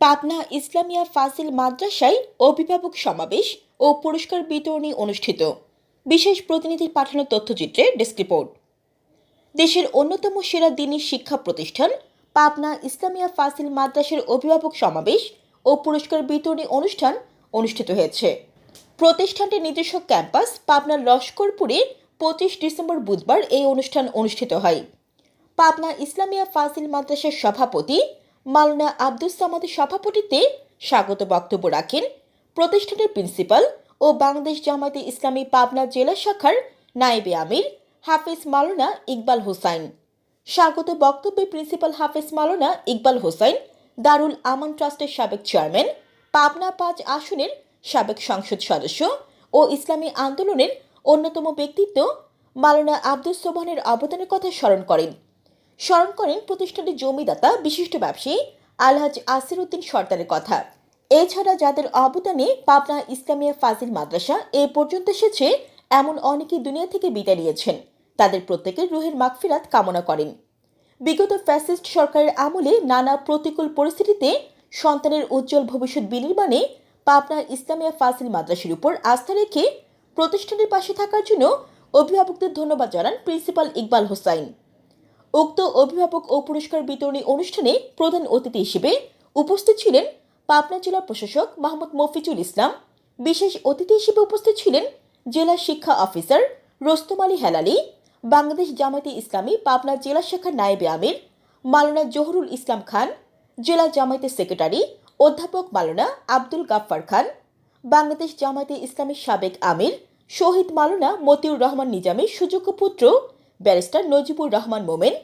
পাবনা ইসলামিয়া ফাজিল মাদ্রাসায় অভিভাবক সমাবেশ ও পুরস্কার বিতরণী অনুষ্ঠিত। বিশেষ প্রতিনিধির পাঠানো তথ্যচিত্রে ডেস্ক রিপোর্ট। দেশের অন্যতম সেরা দিনী শিক্ষা প্রতিষ্ঠান পাবনা ইসলামিয়া ফাজিল মাদ্রাসার অভিভাবক সমাবেশ ও পুরস্কার বিতরণী অনুষ্ঠান অনুষ্ঠিত হয়েছে। প্রতিষ্ঠানটির নিজস্ব ক্যাম্পাস পাবনার লস্করপুরে পঁচিশ ডিসেম্বর বুধবার এই অনুষ্ঠান অনুষ্ঠিত হয়। পাবনা ইসলামিয়া ফাজিল মাদ্রাসার সভাপতি মাওলানা আব্দুস সামাদের সভাপতিত্বে স্বাগত বক্তব্য রাখেন প্রতিষ্ঠানের প্রিন্সিপাল ও বাংলাদেশ জামায়াতে ইসলামী পাবনা জেলা শাখার নায়েবে আমির হাফিজ মাওলানা ইকবাল হোসাইন। স্বাগত বক্তব্যে প্রিন্সিপাল হাফিজ মাওলানা ইকবাল হোসাইন, দারুল আমান ট্রাস্টের সাবেক চেয়ারম্যান, পাবনা পাঁচ আসনের সাবেক সংসদ সদস্য ও ইসলামী আন্দোলনের অন্যতম ব্যক্তিত্ব মাওলানা আব্দুস সোবহানের অবদানের কথা স্মরণ করেন। স্মরণ করেন প্রতিষ্ঠানটির জমিদাতা, বিশিষ্ট ব্যবসায়ী আলহাজ আসির উদ্দিন সর্দারের কথা। এছাড়া যাদের অবদানে পাবনা ইসলামিয়া ফাজিল মাদ্রাসা এ পর্যন্ত এসেছে, এমন অনেকে দুনিয়া থেকে বিদায় নিয়েছেন। তাদের প্রত্যেকের রুহের মাগফিরাত কামনা করেন। বিগত ফ্যাসিস্ট সরকারের আমলে নানা প্রতিকূল পরিস্থিতিতে সন্তানের উজ্জ্বল ভবিষ্যৎ বিনির্মাণে পাবনা ইসলামিয়া ফাজিল মাদ্রাসার উপর আস্থা রেখে প্রতিষ্ঠানের পাশে থাকার জন্য অভিভাবকদের ধন্যবাদ জানান প্রিন্সিপাল ইকবাল হোসাইন। উক্ত অভিভাবক ও পুরস্কার বিতরণী অনুষ্ঠানে প্রধান অতিথি হিসেবে উপস্থিত ছিলেন পাবনা জেলা প্রশাসক মাহমুদ মফিজুল ইসলাম, বিশেষ অতিথি হিসেবে উপস্থিত ছিলেন জেলা শিক্ষা অফিসার রোস্তম আলী হেলালি, বাংলাদেশ জামায়াতে ইসলামী পাবনা জেলা শাখার নায়েবে আমির, মালানা জহুরুল ইসলাম খান, জেলা জামায়াতের সেক্রেটারি অধ্যাপক মালানা আব্দুল গাফফার খান, বাংলাদেশ জামায়াতে ইসলামের সাবেক আমির শহীদ মালানা মতিউর রহমান নিজামের সুযোগ্য পুত্র barrister Najibur Rahman Momen,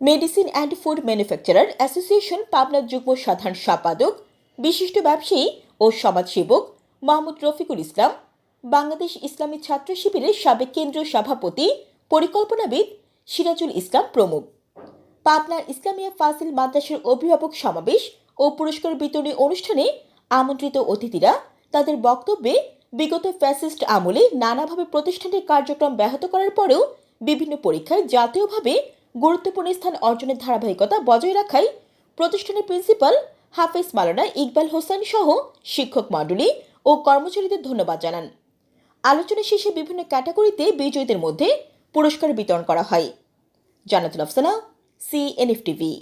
medicine and food manufacturer association পাবনার যুগ্ম সাধারণ সম্পাদক, বিশিষ্ট ব্যবসায়ী ও সমাজসেবক মাহমুদ রফিকুল ইসলাম, বাংলাদেশ ইসলামী ছাত্র শিবিরের সাবেক কেন্দ্রীয় সভাপতি, পরিকল্পনাবিদ সিরাজুল ইসলাম প্রমুখ। পাবনার ইসলামিয়া ফাজিল মাদ্রাসার অভিভাবক সমাবেশ ও পুরস্কার বিতরণী অনুষ্ঠানে আমন্ত্রিত অতিথিরা তাদের বক্তব্যে বিগত ফ্যাসিস্ট আমলে নানাভাবে প্রতিষ্ঠানের কার্যক্রম ব্যাহত করার পরেও বিভিন্ন পরীক্ষায় জাতীয়ভাবে গুরুত্বপূর্ণ স্থান অর্জনের ধারাবাহিকতা বজায় রাখায় প্রতিষ্ঠানের প্রিন্সিপাল হাফেজ মালানা ইকবাল হোসেন সহ শিক্ষক মণ্ডলী ও কর্মচারীদের ধন্যবাদ জানান। আলোচনা শেষে বিভিন্ন ক্যাটাগরিতে বিজয়ীদের মধ্যে পুরস্কার বিতরণ করা হয়। Jannatul Afsana CNF TV